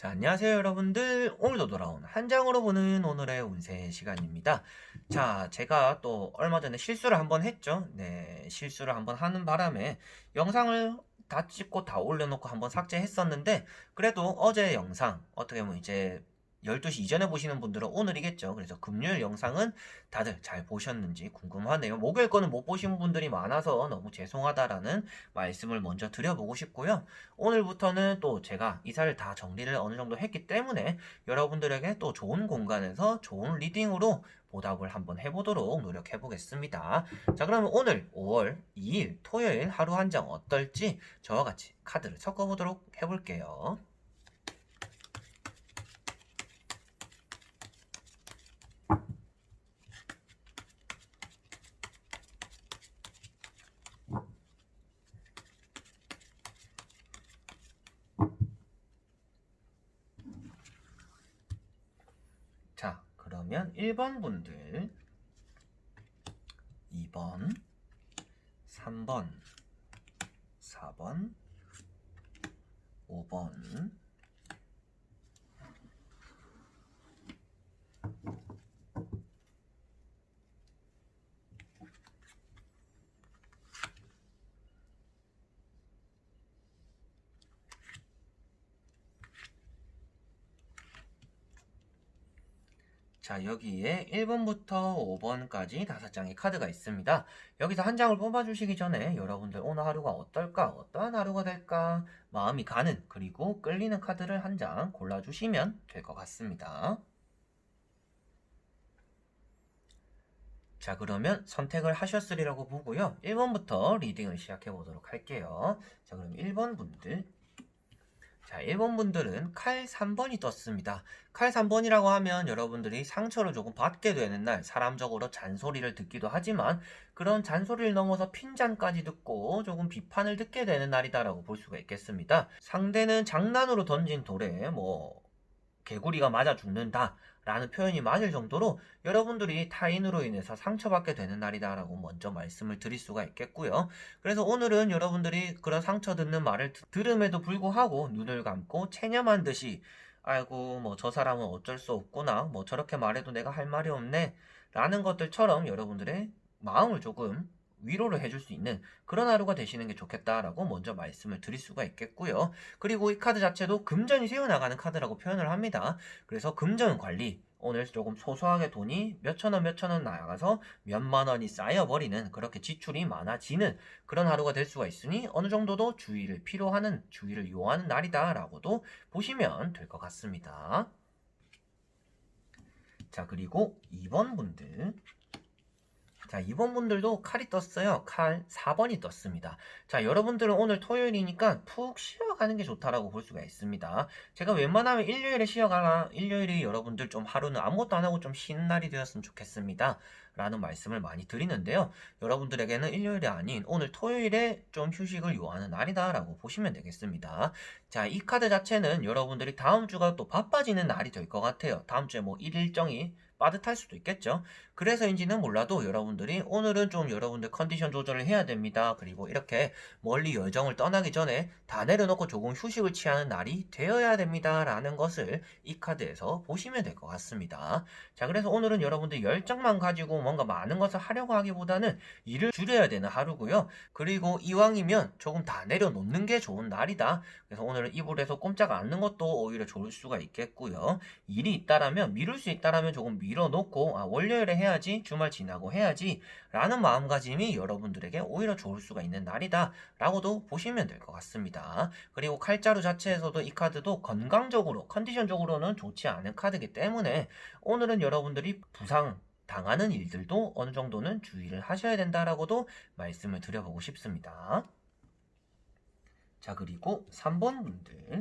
자, 안녕하세요, 여러분들. 오늘도 돌아온 한 장으로 보는 오늘의 운세 시간입니다. 자, 제가 또 얼마 전에 실수를 한번 했죠. 네, 실수를 한번 하는 바람에 영상을 다 찍고 다 올려놓고 한번 삭제했었는데, 그래도 어제 영상, 어떻게 보면 이제 12시 이전에 보시는 분들은 오늘이겠죠. 그래서 금요일 영상은 다들 잘 보셨는지 궁금하네요. 목요일 거는 못 보신 분들이 많아서 너무 죄송하다라는 말씀을 먼저 드려보고 싶고요. 오늘부터는 또 제가 이사를 다 정리를 어느 정도 했기 때문에 여러분들에게 또 좋은 공간에서 좋은 리딩으로 보답을 한번 해보도록 노력해 보겠습니다. 자, 그러면 오늘 5월 2일 토요일 하루 한 장 어떨지 저와 같이 카드를 섞어보도록 해볼게요. 자, 그러면 1번 분들, 2번, 3번, 4번, 5번, 자, 여기에 1번부터 5번까지 다섯 장의 카드가 있습니다. 여기서 한 장을 뽑아주시기 전에 여러분들 오늘 하루가 어떨까, 어떠한 하루가 될까, 마음이 가는, 그리고 끌리는 카드를 한 장 골라주시면 될 것 같습니다. 자, 그러면 선택을 하셨으리라고 보고요. 1번부터 리딩을 시작해 보도록 할게요. 자, 그럼 1번 분들. 자, 1번 분들은 칼 3번이 떴습니다. 칼 3번이라고 하면 여러분들이 상처를 조금 받게 되는 날, 사람적으로 잔소리를 듣기도 하지만 그런 잔소리를 넘어서 핀잔까지 듣고 조금 비판을 듣게 되는 날이다라고 볼 수가 있겠습니다. 상대는 장난으로 던진 돌에 뭐 개구리가 맞아 죽는다 라는 표현이 맞을 정도로 여러분들이 타인으로 인해서 상처받게 되는 날이다 라고 먼저 말씀을 드릴 수가 있겠고요. 그래서 오늘은 여러분들이 그런 상처 듣는 말을 드- 들음에도 불구하고 눈을 감고 체념한 듯이 아이고 뭐 저 사람은 어쩔 수 없구나 뭐 저렇게 말해도 내가 할 말이 없네 라는 것들처럼 여러분들의 마음을 조금 위로를 해줄 수 있는 그런 하루가 되시는 게 좋겠다라고 먼저 말씀을 드릴 수가 있겠고요. 그리고 이 카드 자체도 금전이 새어나가는 카드라고 표현을 합니다. 그래서 금전 관리 오늘 조금 소소하게 돈이 몇천 원 몇천 원 나가서 몇만 원이 쌓여버리는 그렇게 지출이 많아지는 그런 하루가 될 수가 있으니 어느 정도도 주의를 필요하는 주의를 요하는 날이다라고도 보시면 될 것 같습니다. 자 그리고 2번 분들 자, 이번 분들도 칼이 떴어요. 칼 4번이 떴습니다. 자, 여러분들은 오늘 토요일이니까 푹 쉬어가는 게 좋다라고 볼 수가 있습니다. 제가 웬만하면 일요일에 쉬어가라, 일요일이 여러분들 좀 하루는 아무것도 안 하고 좀 쉬는 날이 되었으면 좋겠습니다. 라는 말씀을 많이 드리는데요. 여러분들에게는 일요일이 아닌 오늘 토요일에 좀 휴식을 요하는 날이다라고 보시면 되겠습니다. 자, 이 카드 자체는 여러분들이 다음 주가 또 바빠지는 날이 될 것 같아요. 다음 주에 뭐 일 일정이 빠듯할 수도 있겠죠. 그래서인지는 몰라도 여러분들이 오늘은 좀 여러분들 컨디션 조절을 해야 됩니다. 그리고 이렇게 멀리 여정을 떠나기 전에 다 내려놓고 조금 휴식을 취하는 날이 되어야 됩니다. 라는 것을 이 카드에서 보시면 될 것 같습니다. 자, 그래서 오늘은 여러분들 열정만 가지고 뭔가 많은 것을 하려고 하기보다는 일을 줄여야 되는 하루고요. 그리고 이왕이면 조금 다 내려놓는 게 좋은 날이다. 그래서 오늘은 이불에서 꼼짝 않는 것도 오히려 좋을 수가 있겠고요. 일이 있다라면 미룰 수 있다라면 조금 밀어놓고 아 월요일에 해야지 주말 지나고 해야지 라는 마음가짐이 여러분들에게 오히려 좋을 수가 있는 날이다 라고도 보시면 될 것 같습니다. 그리고 칼자루 자체에서도 이 카드도 건강적으로 컨디션적으로는 좋지 않은 카드이기 때문에 오늘은 여러분들이 부상 당하는 일들도 어느 정도는 주의를 하셔야 된다라고도 말씀을 드려보고 싶습니다. 자 그리고 3번 분들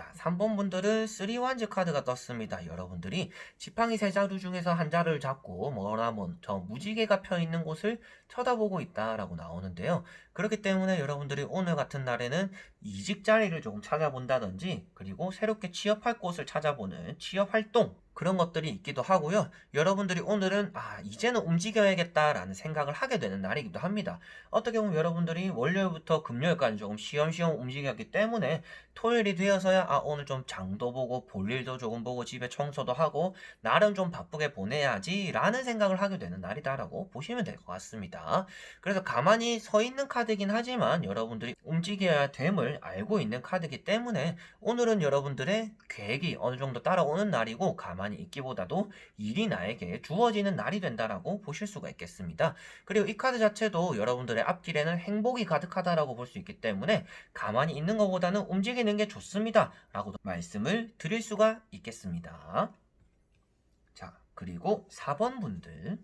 자, 3번 분들은 3완즈 카드가 떴습니다. 여러분들이 지팡이 세 자루 중에서 한 자루를 잡고 뭐라면 저 무지개가 펴 있는 곳을 쳐다보고 있다라고 나오는데요. 그렇기 때문에 여러분들이 오늘 같은 날에는 이직 자리를 조금 찾아본다든지 그리고 새롭게 취업할 곳을 찾아보는 취업 활동 그런 것들이 있기도 하고요. 여러분들이 오늘은 아 이제는 움직여야겠다라는 생각을 하게 되는 날이기도 합니다. 어떻게 보면 여러분들이 월요일부터 금요일까지 조금 쉬엄쉬엄 움직였기 때문에 토요일이 되어서야 아 오늘 좀 장도 보고 볼 일도 조금 보고 집에 청소도 하고 나름 좀 바쁘게 보내야지라는 생각을 하게 되는 날이다라고 보시면 될 것 같습니다. 그래서 가만히 서 있는 카드이긴 하지만 여러분들이 움직여야 됨을 알고 있는 카드이기 때문에 오늘은 여러분들의 계획이 어느 정도 따라오는 날이고 가만히 있기보다도 일이 나에게 주어지는 날이 된다라고 보실 수가 있겠습니다. 그리고 이 카드 자체도 여러분들의 앞길에는 행복이 가득하다라고 볼 수 있기 때문에 가만히 있는 것보다는 움직이는 게 좋습니다. 라고도 말씀을 드릴 수가 있겠습니다. 자, 그리고 4번 분들.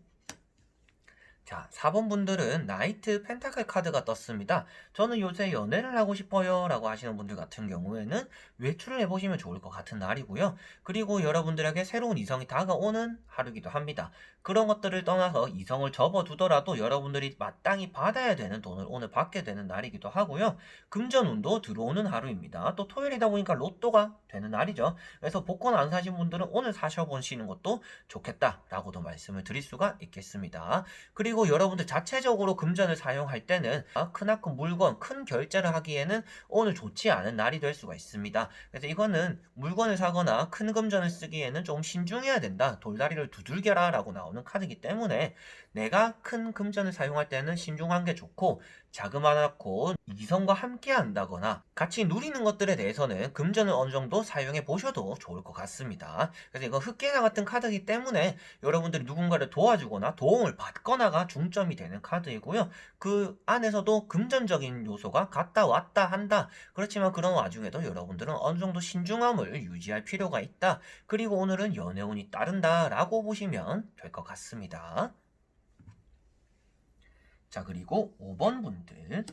자, 4번 분들은 나이트 펜타클 카드가 떴습니다. 저는 요새 연애를 하고 싶어요 라고 하시는 분들 같은 경우에는 외출을 해보시면 좋을 것 같은 날이고요. 그리고 여러분들에게 새로운 이성이 다가오는 하루이기도 합니다. 그런 것들을 떠나서 이성을 접어두더라도 여러분들이 마땅히 받아야 되는 돈을 오늘 받게 되는 날이기도 하고요. 금전운도 들어오는 하루입니다. 또 토요일이다 보니까 로또가 되는 날이죠. 그래서 복권 안 사신 분들은 오늘 사셔보시는 것도 좋겠다라고도 말씀을 드릴 수가 있겠습니다. 그리고 여러분들 자체적으로 금전을 사용할 때는 크나큰 물건, 큰 결제를 하기에는 오늘 좋지 않은 날이 될 수가 있습니다. 그래서 이거는 물건을 사거나 큰 금전을 쓰기에는 좀 신중해야 된다. 돌다리를 두들겨라 라고 나오는 카드이기 때문에 내가 큰 금전을 사용할 때는 신중한 게 좋고 자그마하고 이성과 함께 한다거나 같이 누리는 것들에 대해서는 금전을 어느 정도 사용해 보셔도 좋을 것 같습니다. 그래서 이거 흑계사 같은 카드이기 때문에 여러분들이 누군가를 도와주거나 도움을 받거나가 중점이 되는 카드이고요. 그 안에서도 금전적인 요소가 갔다 왔다 한다. 그렇지만 그런 와중에도 여러분들은 어느 정도 신중함을 유지할 필요가 있다. 그리고 오늘은 연애운이 따른다 라고 보시면 될 것 같습니다. 자, 그리고 5번 분들.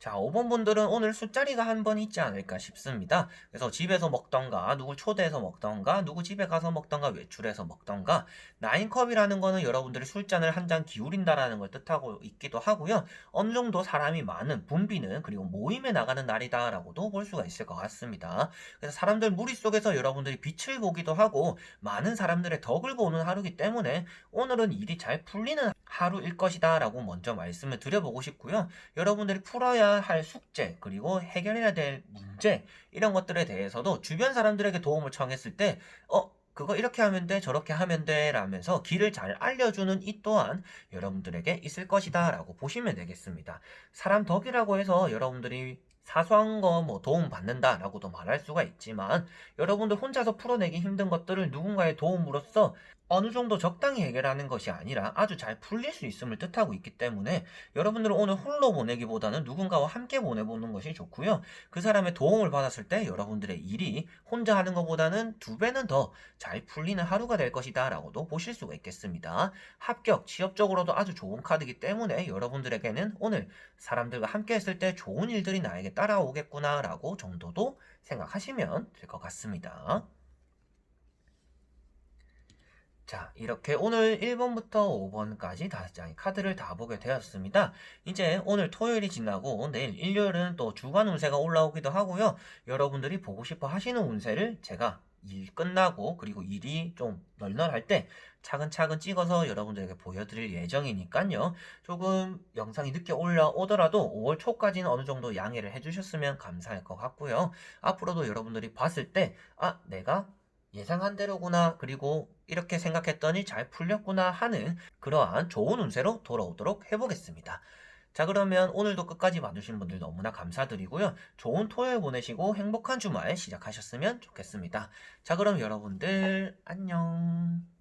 자, 5번 분들은 오늘 술자리가 한 번 있지 않을까 싶습니다. 그래서 집에서 먹던가, 누구 초대해서 먹던가, 누구 집에 가서 먹던가, 외출해서 먹던가, 나인컵이라는 거는 여러분들이 술잔을 한 잔 기울인다라는 걸 뜻하고 있기도 하고요. 어느 정도 사람이 많은, 붐비는, 그리고 모임에 나가는 날이다라고도 볼 수가 있을 것 같습니다. 그래서 사람들 무리 속에서 여러분들이 빛을 보기도 하고, 많은 사람들의 덕을 보는 하루기 때문에 오늘은 일이 잘 풀리는 하루일 것이다 라고 먼저 말씀을 드려보고 싶고요. 여러분들이 풀어야 할 숙제 그리고 해결해야 될 문제 이런 것들에 대해서도 주변 사람들에게 도움을 청했을 때 어, 그거 이렇게 하면 돼 저렇게 하면 돼 라면서 길을 잘 알려주는 이 또한 여러분들에게 있을 것이다 라고 보시면 되겠습니다. 사람 덕이라고 해서 여러분들이 사소한 거 뭐 도움 받는다라고도 말할 수가 있지만 여러분들 혼자서 풀어내기 힘든 것들을 누군가의 도움으로써 어느 정도 적당히 해결하는 것이 아니라 아주 잘 풀릴 수 있음을 뜻하고 있기 때문에 여러분들은 오늘 홀로 보내기보다는 누군가와 함께 보내보는 것이 좋고요. 그 사람의 도움을 받았을 때 여러분들의 일이 혼자 하는 것보다는 두 배는 더 잘 풀리는 하루가 될 것이다 라고도 보실 수가 있겠습니다. 합격, 취업적으로도 아주 좋은 카드이기 때문에 여러분들에게는 오늘 사람들과 함께 했을 때 좋은 일들이 나에게 따라오겠구나 라고 정도도 생각하시면 될 것 같습니다. 자, 이렇게 오늘 1번부터 5번까지 다섯 장의 카드를 다 보게 되었습니다. 이제 오늘 토요일이 지나고 내일 일요일은 또 주간 운세가 올라오기도 하고요. 여러분들이 보고 싶어 하시는 운세를 제가 일 끝나고 그리고 일이 좀 널널할 때 차근차근 찍어서 여러분들에게 보여드릴 예정이니까요. 조금 영상이 늦게 올라오더라도 5월 초까지는 어느 정도 양해를 해주셨으면 감사할 것 같고요. 앞으로도 여러분들이 봤을 때, 아, 내가 예상한 대로구나. 그리고 이렇게 생각했더니 잘 풀렸구나 하는 그러한 좋은 운세로 돌아오도록 해보겠습니다. 자, 그러면 오늘도 끝까지 봐주신 분들 너무나 감사드리고요. 좋은 토요일 보내시고 행복한 주말 시작하셨으면 좋겠습니다. 자, 그럼 여러분들 안녕.